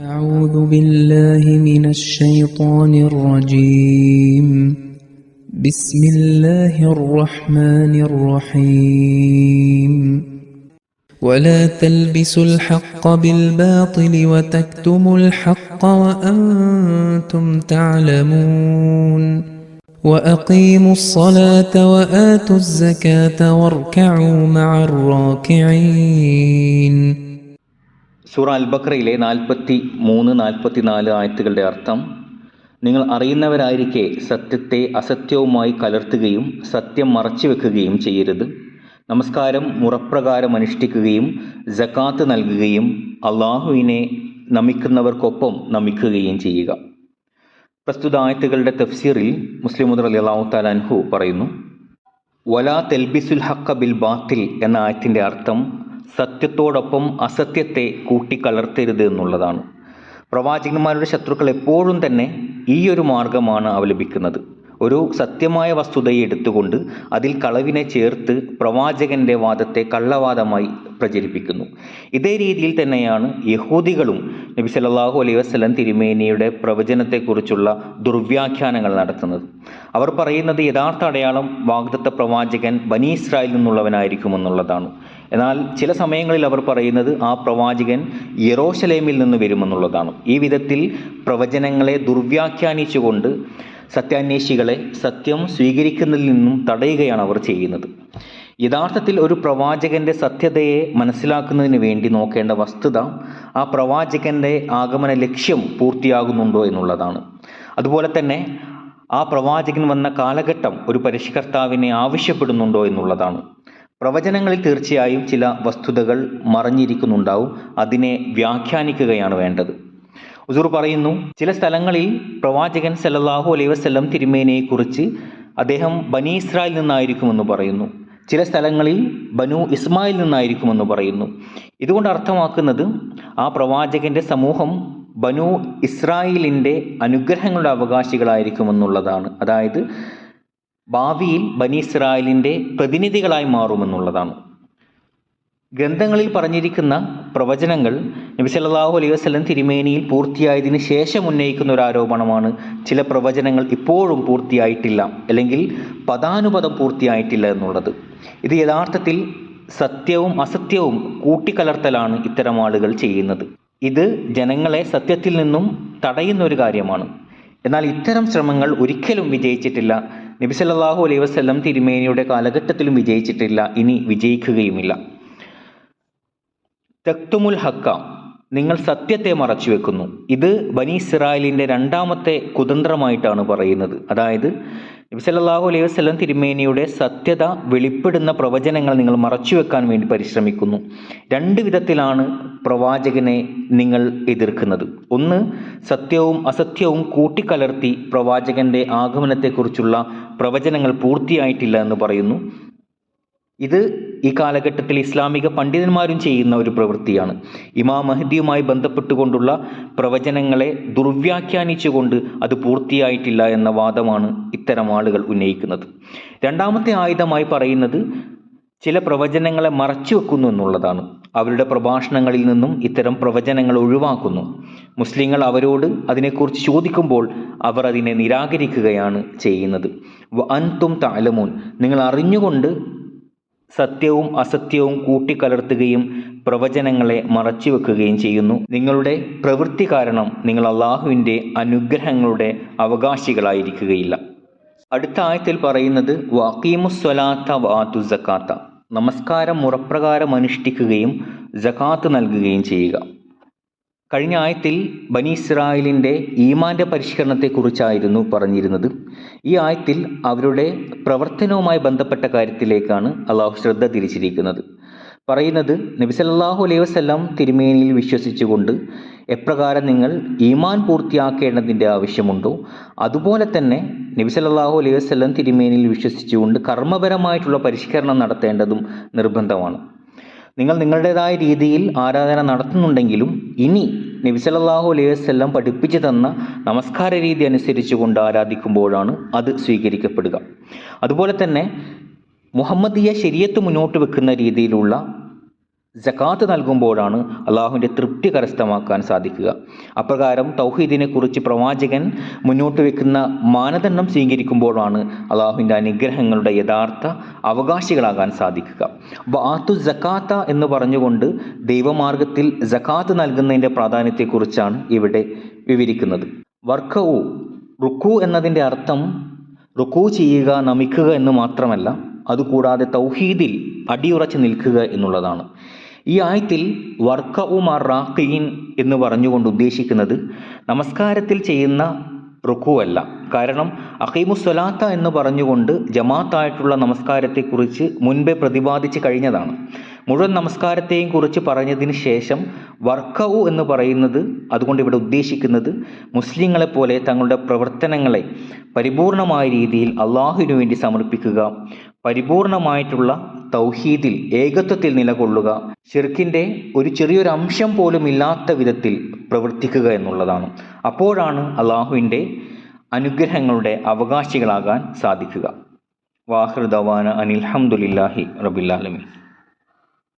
أعوذ بالله من الشيطان الرجيم. بسم الله الرحمن الرحيم. ولا تلبسوا الحق بالباطل وتكتموا الحق وأنتم تعلمون. وأقيموا الصلاة وآتوا الزكاة واركعوا مع الراكعين. സൂറ അൽ ബക്രയിലെ നാൽപ്പത്തി മൂന്ന് നാൽപ്പത്തി നാല് ആയത്തുകളുടെ അർത്ഥം നിങ്ങൾ അറിയുന്നവരായിരിക്കെ സത്യത്തെ അസത്യവുമായി കലർത്തുകയും സത്യം മറച്ചു വെക്കുകയും ചെയ്യരുത്. നമസ്കാരം മുറപ്രകാരം അനുഷ്ഠിക്കുകയും ജക്കാത്ത് നൽകുകയും അള്ളാഹുവിനെ നമിക്കുന്നവർക്കൊപ്പം നമിക്കുകയും ചെയ്യുക. പ്രസ്തുത ആയത്തുകളുടെ തഫ്സീറിൽ മുസ്ലിം മുദർ അലി അള്ളാഹു താലാൻഹു പറയുന്നു വലാ തെൽബിസുൽ ഹക്ക ബിൽ ബാത്തിൽ എന്ന ആയത്തിന്റെ അർത്ഥം സത്യത്തോടൊപ്പം അസത്യത്തെ കൂട്ടിക്കലർത്തരുത് എന്നുള്ളതാണ്. പ്രവാചകന്മാരുടെ ശത്രുക്കൾ എപ്പോഴും തന്നെ ഈ ഒരു മാർഗമാണ് അവലംബിക്കുന്നത്. ഒരു സത്യമായ വസ്തുതയെ എടുത്തുകൊണ്ട് അതിൽ കളവിനെ ചേർത്ത് പ്രവാചകന്റെ വാദത്തെ കള്ളവാദമായി പ്രചരിപ്പിക്കുന്നു. ഇതേ രീതിയിൽ തന്നെയാണ് യഹൂദികളും നബി സല്ലല്ലാഹു അലൈഹി വസ്ലം തിരുമേനിയുടെ പ്രവചനത്തെക്കുറിച്ചുള്ള ദുർവ്യാഖ്യാനങ്ങൾ നടത്തുന്നത്. അവർ പറയുന്നത് യഥാർത്ഥ അടയാളം വാഗ്ദത്ത പ്രവാചകൻ ബനി ഇസ്രായേലിൽ നിന്നുള്ളവനായിരിക്കുമെന്നുള്ളതാണ്. എന്നാൽ ചില സമയങ്ങളിൽ അവർ പറയുന്നത് ആ പ്രവാചകൻ യെറോശലേമിൽ നിന്ന് വരുമെന്നുള്ളതാണ്. ഈ വിധത്തിൽ പ്രവചനങ്ങളെ ദുർവ്യാഖ്യാനിച്ചുകൊണ്ട് സത്യാന്വേഷികളെ സത്യം സ്വീകരിക്കുന്നതിൽ നിന്നും തടയുകയാണ് അവർ ചെയ്യുന്നത്. യഥാർത്ഥത്തിൽ ഒരു പ്രവാചകന്റെ സത്യതയെ മനസ്സിലാക്കുന്നതിന് വേണ്ടി നോക്കേണ്ട വസ്തുത ആ പ്രവാചകന്റെ ആഗമന ലക്ഷ്യം പൂർത്തിയാകുന്നുണ്ടോ എന്നുള്ളതാണ്. അതുപോലെ തന്നെ ആ പ്രവാചകൻ വന്ന കാലഘട്ടം ഒരു പരിഷ്കർത്താവിനെ ആവശ്യപ്പെടുന്നുണ്ടോ എന്നുള്ളതാണ്. പ്രവചനങ്ങളിൽ തീർച്ചയായും ചില വസ്തുതകൾ മറഞ്ഞിരിക്കുന്നുണ്ടാവും. അതിനെ വ്യാഖ്യാനിക്കുകയാണ് വേണ്ടത്. ഉസൂർ പറയുന്നു ചില സ്ഥലങ്ങളിൽ പ്രവാചകൻ സല്ലല്ലാഹു അലൈവസ്ലം തിരുമേനയെക്കുറിച്ച് അദ്ദേഹം ബനി ഇസ്രായേൽ നിന്നായിരിക്കുമെന്ന് പറയുന്നു. ചില സ്ഥലങ്ങളിൽ ബനു ഇസ്മായിൽ നിന്നായിരിക്കുമെന്ന് പറയുന്നു. ഇതുകൊണ്ട് അർത്ഥമാക്കുന്നത് ആ പ്രവാചകന്റെ സമൂഹം ബനു ഇസ്രായേലിന്റെ അനുഗ്രഹങ്ങളുടെ അവകാശികളായിരിക്കുമെന്നുള്ളതാണ്. അതായത് ഭാവിയിൽ ബനി ഇസ്രായേലിന്റെ പ്രതിനിധികളായി മാറുമെന്നുള്ളതാണ്. ഗ്രന്ഥങ്ങളിൽ പറഞ്ഞിരിക്കുന്ന പ്രവചനങ്ങൾ നബി സല്ലല്ലാഹു അലൈഹി വസല്ലം തിരുമേനിയിൽ പൂർത്തിയായതിനു ശേഷം ഉന്നയിക്കുന്ന ഒരു ആരോപണമാണ്. ചില പ്രവചനങ്ങൾ ഇപ്പോഴും പൂർത്തിയായിട്ടില്ല അല്ലെങ്കിൽ പദാനുപദം പൂർത്തിയായിട്ടില്ല എന്നുള്ളത്. ഇത് യഥാർത്ഥത്തിൽ സത്യവും അസത്യവും കൂട്ടിക്കലർത്തലാണ് ഇത്തരം ആളുകൾ ചെയ്യുന്നത്. ഇത് ജനങ്ങളെ സത്യത്തിൽ നിന്നും തടയുന്ന ഒരു കാര്യമാണ്. എന്നാൽ ഇത്തരം ശ്രമങ്ങൾ ഒരിക്കലും വിജയിച്ചിട്ടില്ല. നബി സല്ലല്ലാഹു അലൈഹി വസല്ലം തിരുമേനിയുടെ കാലഘട്ടത്തിലും വിജയിച്ചിട്ടില്ല. ഇനി വിജയിക്കുകയുമില്ല. തക്തുമുൽ ഹക്ക. നിങ്ങൾ സത്യത്തെ മറച്ചു വെക്കുന്നു ഇത് ബനി ഇസ്രായേലിന്റെ രണ്ടാമത്തെ കുതന്ത്രമായിട്ടാണ് പറയുന്നത്. അതായത് നബി സല്ലല്ലാഹു അലൈഹി വസ്ലം തിരുമേനിയുടെ സത്യത വെളിപ്പെടുന്ന പ്രവചനങ്ങൾ നിങ്ങൾ മറച്ചു വെക്കാൻ വേണ്ടി പരിശ്രമിക്കുന്നു. രണ്ട് വിധത്തിലാണ് പ്രവാചകനെ നിങ്ങൾ എതിർക്കുന്നത്. ഒന്ന് സത്യവും അസത്യവും കൂട്ടിക്കലർത്തി പ്രവാചകന്റെ ആഗമനത്തെക്കുറിച്ചുള്ള പ്രവചനങ്ങൾ പൂർത്തിയായിട്ടില്ല എന്ന് പറയുന്നു. ഇത് ഈ കാലഘട്ടത്തിൽ ഇസ്ലാമിക പണ്ഡിതന്മാരും ചെയ്യുന്ന ഒരു പ്രവൃത്തിയാണ്. ഇമാം മഹദിയുമായി ബന്ധപ്പെട്ടുകൊണ്ടുള്ള പ്രവചനങ്ങളെ ദുർവ്യാഖ്യാനിച്ചുകൊണ്ട് അത് പൂർത്തിയായിട്ടില്ല എന്ന വാദമാണ് ഇത്തരം ആളുകൾ ഉന്നയിക്കുന്നത്. രണ്ടാമത്തെ ആയുധമായി പറയുന്നത് ചില പ്രവചനങ്ങളെ മറച്ചു വെക്കുന്നു എന്നുള്ളതാണ്. അവരുടെ പ്രഭാഷണങ്ങളിൽ നിന്നും ഇത്തരം പ്രവചനങ്ങൾ ഒഴിവാക്കുന്നു. മുസ്ലിങ്ങൾ അവരോട് അതിനെക്കുറിച്ച് ചോദിക്കുമ്പോൾ അവർ അതിനെ നിരാകരിക്കുകയാണ് ചെയ്യുന്നത്. അൻതും താലമൂൻ നിങ്ങൾ അറിഞ്ഞുകൊണ്ട് സത്യവും അസത്യവും കൂട്ടിക്കലർത്തുകയും പ്രവചനങ്ങളെ മറച്ചുവെക്കുകയും ചെയ്യുന്നു. നിങ്ങളുടെ പ്രവൃത്തി കാരണം നിങ്ങൾ അള്ളാഹുവിന്റെ അനുഗ്രഹങ്ങളുടെ അവകാശികളായിരിക്കുകയില്ല. അടുത്ത ആയത്തിൽ പറയുന്നത് വക്കീമുസ്വലാത്ത വാതു നമസ്കാരം മുറപ്രകാരം അനുഷ്ഠിക്കുകയും ജക്കാത്ത് നൽകുകയും ചെയ്യുക. കഴിഞ്ഞ ആയത്തിൽ ബനി ഇസ്രായേലിന്റെ ഈമാന്റെ പരിഷ്കരണത്തെക്കുറിച്ചായിരുന്നു പറഞ്ഞിരുന്നത്. ഈ ആയത്തിൽ അവരുടെ പ്രവർത്തനവുമായി ബന്ധപ്പെട്ട കാര്യത്തിലേക്കാണ് അള്ളാഹു ശ്രദ്ധ തിരിച്ചിരിക്കുന്നത്. പറയുന്നത് നബി സല്ലല്ലാഹു അലൈഹി വസല്ലം തിരുമേനിയിൽ വിശ്വസിച്ചുകൊണ്ട് എപ്രകാരം നിങ്ങൾ ഈമാൻ പൂർത്തിയാക്കേണ്ടതിന്റെ ആവശ്യമുണ്ടോ? അതുപോലെ തന്നെ നബി സല്ലല്ലാഹു അലൈഹി വസല്ലം തിരുമേനിയിൽ വിശ്വസിച്ചുകൊണ്ട് കർമ്മപരമായിട്ടുള്ള പരിഷ്കരണം നടത്തേണ്ടതും നിർബന്ധമാണ്. നിങ്ങൾ നിങ്ങളുടേതായ രീതിയിൽ ആരാധന നടത്തുന്നുണ്ടെങ്കിലും ഇനി നബി സല്ലല്ലാഹു പഠിപ്പിച്ചു തന്ന നമസ്കാര രീതി അനുസരിച്ച് കൊണ്ട് ആരാധിക്കുമ്പോഴാണ് അത് സ്വീകരിക്കപ്പെടുക. അതുപോലെ തന്നെ മുഹമ്മദിയ ശരിയത്ത് മുന്നോട്ട് വെക്കുന്ന രീതിയിലുള്ള ജക്കാത്ത് നൽകുമ്പോഴാണ് അള്ളാഹുവിന്റെ തൃപ്തി കരസ്ഥമാക്കാൻ സാധിക്കുക. അപ്രകാരം തൗഹീദിനെക്കുറിച്ച് പ്രവാചകൻ മുന്നോട്ട് വെക്കുന്ന മാനദണ്ഡം സ്വീകരിക്കുമ്പോഴാണ് അള്ളാഹുവിന്റെ അനുഗ്രഹങ്ങളുടെ യഥാർത്ഥ അവകാശികളാകാൻ സാധിക്കുക. വാത്തു ജക്കാത്ത എന്ന് പറഞ്ഞുകൊണ്ട് ദൈവമാർഗത്തിൽ ജക്കാത്ത് നൽകുന്നതിന്റെ പ്രാധാന്യത്തെക്കുറിച്ചാണ് ഇവിടെ വിവരിക്കുന്നത്. വർക്കവു റുക്കു എന്നതിന്റെ അർത്ഥം റുക്കു ചെയ്യുക നമിക്കുക എന്ന് മാത്രമല്ല അതുകൂടാതെ തൗഹീദിൽ അടിയുറച്ച് നിൽക്കുക എന്നുള്ളതാണ്. ഈ ആയത്തിൽ വർക്ക ഉമാർ റാഖീൻ എന്ന് പറഞ്ഞുകൊണ്ട് ഉദ്ദേശിക്കുന്നത് നമസ്കാരത്തിൽ ചെയ്യുന്ന റുക്കുവല്ല കാരണം കാരണം അഖീമുസ്വലാത്ത എന്ന് പറഞ്ഞുകൊണ്ട് ജമാത്തായിട്ടുള്ള നമസ്കാരത്തെക്കുറിച്ച് മുൻപേ പ്രതിപാദിച്ച് കഴിഞ്ഞതാണ്. മുഴുവൻ നമസ്കാരത്തെയും കുറിച്ച് പറഞ്ഞതിന് ശേഷം വർക്കവു എന്ന് പറയുന്നത് അതുകൊണ്ട് ഇവിടെ ഉദ്ദേശിക്കുന്നത് മുസ്ലിങ്ങളെ പോലെ തങ്ങളുടെ പ്രവർത്തനങ്ങളെ പരിപൂർണമായ രീതിയിൽ അള്ളാഹുവിനു വേണ്ടി സമർപ്പിക്കുക പരിപൂർണമായിട്ടുള്ള തൗഹീദിൽ ഏകത്വത്തിൽ നിലകൊള്ളുക ഷിർക്കിന്റെ ഒരു ചെറിയൊരു അംശം പോലും ഇല്ലാത്ത വിധത്തിൽ പ്രവർത്തിക്കുക എന്നുള്ളതാണ്. അപ്പോഴാണ് അള്ളാഹുവിന്റെ അനുഗ്രഹങ്ങളുടെ അവകാശികളാകാൻ സാധിക്കുക. വാഹൃദവാന അനിൽഹമുല്ലാഹി റബില്ലാലമി